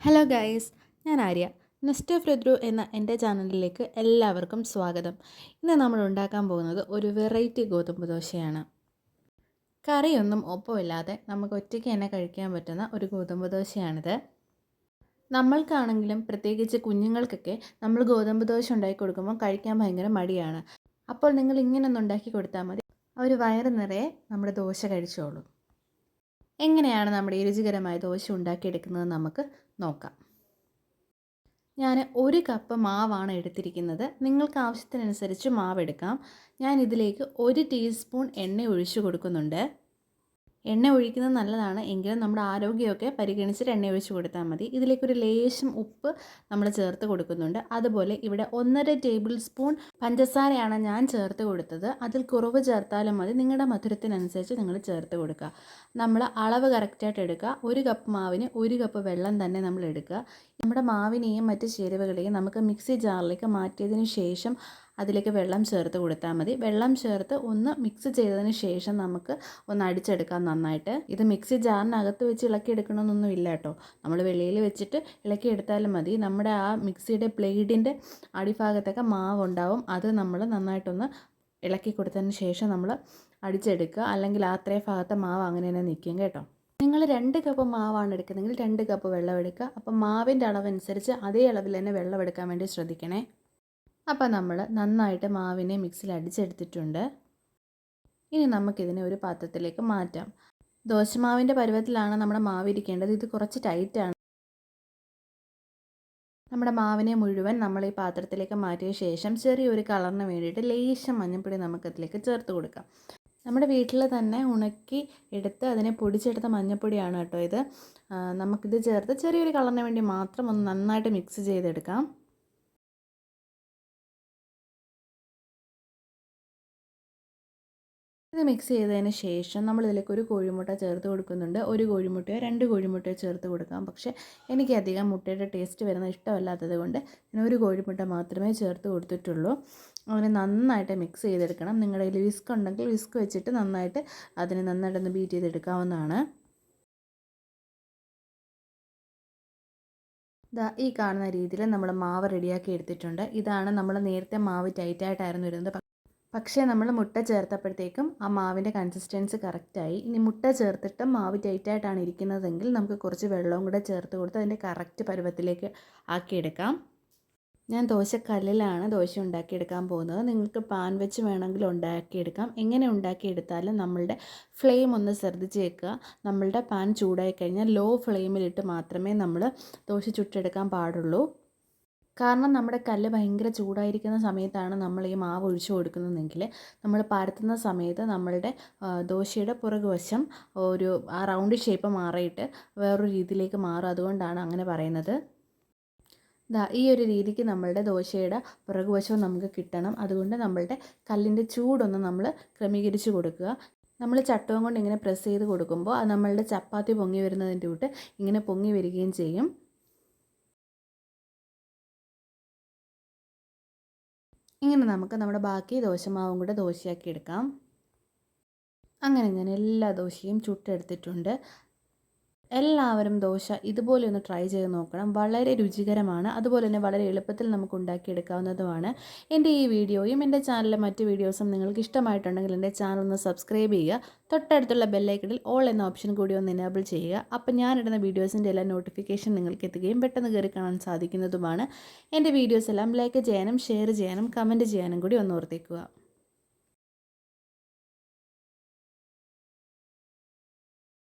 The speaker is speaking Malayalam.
ഹലോ ഗായ്സ് ഞാൻ ആര്യ. നെസ്റ്റ് ഓഫ് രുദ്രു എന്ന എന്റെ ചാനലിലേക്ക് എല്ലാവർക്കും സ്വാഗതം. ഇന്ന് നമ്മൾ ഉണ്ടാക്കാൻ പോകുന്നത് ഒരു വെറൈറ്റി ഗോതമ്പ് ദോശയാണ്. കറിയൊന്നും ഒപ്പമില്ലാതെ നമുക്ക് ഒറ്റയ്ക്ക് തന്നെ കഴിക്കാൻ പറ്റുന്ന ഒരു ഗോതമ്പ് ദോശയാണിത്. നമ്മൾക്കാണെങ്കിലും പ്രത്യേകിച്ച് കുഞ്ഞുങ്ങൾക്കൊക്കെ നമ്മൾ ഗോതമ്പ് ദോശ ഉണ്ടാക്കി കൊടുക്കുമ്പോൾ കഴിക്കാൻ ഭയങ്കര മടിയാണ്. അപ്പോൾ നിങ്ങൾ ഇങ്ങനൊന്ന് ഉണ്ടാക്കി കൊടുത്താൽ മതി. ഒരു വയറ് നിറയെ നമ്മുടെ ദോശ കഴിച്ചോളും. എങ്ങനെയാണ് നമ്മുടെ ഈ രുചികരമായ ദോശ ഉണ്ടാക്കിയെടുക്കുന്നത് നമുക്ക് നോക്കാം. ഞാൻ ഒരു കപ്പ് മാവാണ് എടുത്തിരിക്കുന്നത്. നിങ്ങൾക്ക് ആവശ്യത്തിനനുസരിച്ച് മാവ് എടുക്കാം ഞാൻ ഇതിലേക്ക് ഒരു ടീസ്പൂൺ എണ്ണ ഒഴിച്ചു കൊടുക്കുന്നുണ്ട്. എണ്ണ ഒഴിക്കുന്നത് നല്ലതാണ്. എങ്കിലും നമ്മുടെ ആരോഗ്യമൊക്കെ പരിഗണിച്ചിട്ട് എണ്ണ ഒഴിച്ച് കൊടുത്താൽ മതി. ഇതിലേക്കൊരു ലേശം ഉപ്പ് നമ്മൾ ചേർത്ത് കൊടുക്കുന്നുണ്ട്. അതുപോലെ ഇവിടെ ഒന്നര ടേബിൾ സ്പൂൺ പഞ്ചസാരയാണ് ഞാൻ ചേർത്ത് കൊടുത്തത്. അതിൽ കുറവ് ചേർത്താലും മതി. നിങ്ങളുടെ മധുരത്തിനനുസരിച്ച് നിങ്ങൾ ചേർത്ത് കൊടുക്കുക. നമ്മൾ അളവ് കറക്റ്റായിട്ട് എടുക്കുക. ഒരു കപ്പ് മാവിന് ഒരു കപ്പ് വെള്ളം തന്നെ നമ്മൾ എടുക്കുക. നമ്മുടെ മാവിനെയും മറ്റ് ചേരുവകളെയും നമുക്ക് മിക്സി ജാറിലേക്ക് മാറ്റിയതിന് ശേഷം അതിലേക്ക് വെള്ളം ചേർത്ത് കൊടുത്താൽ മതി. വെള്ളം ചേർത്ത് ഒന്ന് മിക്സ് ചെയ്തതിന് ശേഷം നമുക്ക് ഒന്ന് അടിച്ചെടുക്കാം നന്നായിട്ട്. ഇത് മിക്സി ജാറിനകത്ത് വെച്ച് ഇളക്കി എടുക്കണമെന്നൊന്നും ഇല്ല കേട്ടോ. നമ്മൾ വെളിയിൽ വെച്ചിട്ട് ഇളക്കി എടുത്താലും മതി. നമ്മുടെ ആ മിക്സിയുടെ ബ്ലേഡിന്റെ അടിഭാഗത്തൊക്കെ മാവ് ഉണ്ടാവും. അത് നമ്മൾ നന്നായിട്ടൊന്ന് ഇളക്കി കൊടുത്തതിന് ശേഷം നമ്മൾ അടിച്ചെടുക്കുക. അല്ലെങ്കിൽ ആ അത്രയും ഭാഗത്തെ മാവ് അങ്ങനെ തന്നെ നിൽക്കും കേട്ടോ. നിങ്ങൾ രണ്ട് കപ്പ് മാവാണ് എടുക്കുന്നതെങ്കിൽ രണ്ട് കപ്പ് വെള്ളം എടുക്കുക അപ്പം മാവിന്റെ അളവനുസരിച്ച് അതേ അളവിൽ തന്നെ വെള്ളം എടുക്കാൻ വേണ്ടി ശ്രദ്ധിക്കണേ. അപ്പോൾ നമ്മൾ നന്നായിട്ട് മാവിനെ മിക്സിയിൽ അടിച്ചെടുത്തിട്ടുണ്ട്. ഇനി നമുക്കിതിനെ ഒരു പാത്രത്തിലേക്ക് മാറ്റാം. ദോശമാവിന്റെ പരുവത്തിലാണ് നമ്മുടെ മാവ് ഇരിക്കേണ്ടത്. ഇത് കുറച്ച് ടൈറ്റാണ് നമ്മുടെ മാവിനെ മുഴുവൻ നമ്മൾ ഈ പാത്രത്തിലേക്ക് മാറ്റിയ ശേഷം ചെറിയൊരു കളറിന് വേണ്ടിയിട്ട് ലേശം മഞ്ഞൾപ്പൊടി നമുക്കതിലേക്ക് ചേർത്ത് കൊടുക്കാം. നമ്മുടെ വീട്ടിൽ തന്നെ ഉണക്കി എടുത്ത് അതിനെ പൊടിച്ചെടുത്ത മഞ്ഞൾപ്പൊടിയാണ് കേട്ടോ ഇത്. നമുക്കിത് ചേർത്ത് ചെറിയൊരു കളറിന് വേണ്ടി മാത്രം ഒന്ന് നന്നായിട്ട് മിക്സ് ചെയ്തെടുക്കാം. ഇത് മിക്സ് ചെയ്തതിന് ശേഷം നമ്മൾ ഇതിലേക്ക് ഒരു കോഴിമുട്ട ചേർത്ത് കൊടുക്കുന്നുണ്ട്. ഒരു കോഴിമുട്ടയോ രണ്ട് കോഴിമുട്ടയോ ചേർത്ത് കൊടുക്കാം. പക്ഷേ എനിക്ക് അധികം മുട്ടയുടെ ടേസ്റ്റ് വരുന്ന ഇഷ്ടമല്ലാത്തത് കൊണ്ട് ഞാൻ ഒരു കോഴിമുട്ട മാത്രമേ ചേർത്ത് കൊടുത്തിട്ടുള്ളൂ. അങ്ങനെ നന്നായിട്ട് മിക്സ് ചെയ്തെടുക്കണം. നിങ്ങളുടെ കയ്യിൽ വിസ്ക് ഉണ്ടെങ്കിൽ വിസ്ക് വെച്ചിട്ട് നന്നായിട്ട് അതിനെ നന്നായിട്ടൊന്ന് ബീറ്റ് ചെയ്തെടുക്കാവുന്നതാണ്. ദാ ഈ കാണുന്ന രീതിയിൽ നമ്മൾ മാവ് റെഡിയാക്കി എടുത്തിട്ടുണ്ട്. ഇതാണ് നമ്മൾ നേരത്തെ മാവ് ടൈറ്റായിട്ടായിരുന്നു വരുന്നത് പക്ഷേ നമ്മൾ മുട്ട ചേർത്തപ്പോഴത്തേക്കും ആ മാവിന്റെ കൺസിസ്റ്റൻസി കറക്റ്റായി ഇനി മുട്ട ചേർത്തിട്ട് മാവ് ടൈറ്റായിട്ടാണ് ഇരിക്കുന്നതെങ്കിൽ നമുക്ക് കുറച്ച് വെള്ളവും കൂടെ ചേർത്ത് കൊടുത്ത് അതിന്റെ കറക്റ്റ് പരുവത്തിലേക്ക് ആക്കിയെടുക്കാം. ഞാൻ ദോശക്കല്ലിലാണ് ദോശ ഉണ്ടാക്കിയെടുക്കാൻ പോകുന്നത്. നിങ്ങൾക്ക് പാൻ വെച്ച് വേണമെങ്കിൽ ഉണ്ടാക്കിയെടുക്കാം. എങ്ങനെ ഉണ്ടാക്കിയെടുത്താലും നമ്മളുടെ ഫ്ലെയിം ഒന്ന് ശ്രദ്ധിച്ച് വെക്കുക നമ്മളുടെ പാൻ ചൂടായി കഴിഞ്ഞാൽ ലോ ഫ്ലെയിമിലിട്ട് മാത്രമേ നമ്മൾ ദോശ ചുട്ടെടുക്കാൻ പാടുള്ളൂ. കാരണം നമ്മുടെ കല്ല് ഭയങ്കര ചൂടായിരിക്കുന്ന സമയത്താണ് നമ്മൾ ഈ മാവ് ഒഴിച്ചു കൊടുക്കുന്നതെങ്കിൽ നമ്മൾ പരത്തുന്ന സമയത്ത് നമ്മളുടെ ദോശയുടെ പുറകുവശം ഒരു ആ റൗണ്ട് ഷേപ്പ് മാറിയിട്ട് വേറൊരു രീതിയിലേക്ക് മാറും. അതുകൊണ്ടാണ് അങ്ങനെ പറയുന്നത്. ദാ ഈ ഒരു രീതിക്ക് നമ്മളുടെ ദോശയുടെ പുറകുവശവും നമുക്ക് കിട്ടണം. അതുകൊണ്ട് നമ്മളുടെ കല്ലിന്റെ ചൂടൊന്ന് നമ്മൾ ക്രമീകരിച്ച് കൊടുക്കുക. നമ്മൾ ചട്ടവും കൊണ്ട് ഇങ്ങനെ പ്രസ് ചെയ്ത് കൊടുക്കുമ്പോൾ അത് നമ്മളുടെ ചപ്പാത്തി പൊങ്ങി വരുന്നതിന്റെ കൂട്ട് ഇങ്ങനെ പൊങ്ങി വരികയും ചെയ്യും. ഇങ്ങനെ നമുക്ക് നമ്മുടെ ബാക്കി ദോശമാവും കൂടെ ദോശയാക്കി എടുക്കാം. അങ്ങനെ ഞാൻ എല്ലാ ദോശയും ചുട്ടെടുത്തിട്ടുണ്ട്. എല്ലാവരും ദോശ ഇതുപോലെ ഒന്ന് ട്രൈ ചെയ്ത് നോക്കണം. വളരെ രുചികരമാണ്. അതുപോലെ തന്നെ വളരെ എളുപ്പത്തിൽ നമുക്ക് ഉണ്ടാക്കിയെടുക്കാവുന്നതുമാണ്. എന്റെ ഈ വീഡിയോയും എന്റെ ചാനലിലെ മറ്റ് വീഡിയോസും നിങ്ങൾക്ക് ഇഷ്ടമായിട്ടുണ്ടെങ്കിൽ എന്റെ ചാനൽ ഒന്ന് സബ്സ്ക്രൈബ് ചെയ്യുക. തൊട്ടടുത്തുള്ള ബെല്ലൈക്കണിൽ ഓൾ എന്ന ഓപ്ഷൻ കൂടി ഒന്ന് എനേബിൾ ചെയ്യുക. അപ്പോൾ ഞാനിടുന്ന വീഡിയോസിന്റെ എല്ലാ നോട്ടിഫിക്കേഷൻ നിങ്ങൾക്ക് എത്തുകയും പെട്ടെന്ന് കയറി കാണാൻ സാധിക്കുന്നതുമാണ്. എന്റെ വീഡിയോസ് എല്ലാം ലൈക്ക് ചെയ്യാനും ഷെയർ ചെയ്യാനും കമന്റ് ചെയ്യാനും കൂടി ഒന്ന് ഓർത്തേക്കുക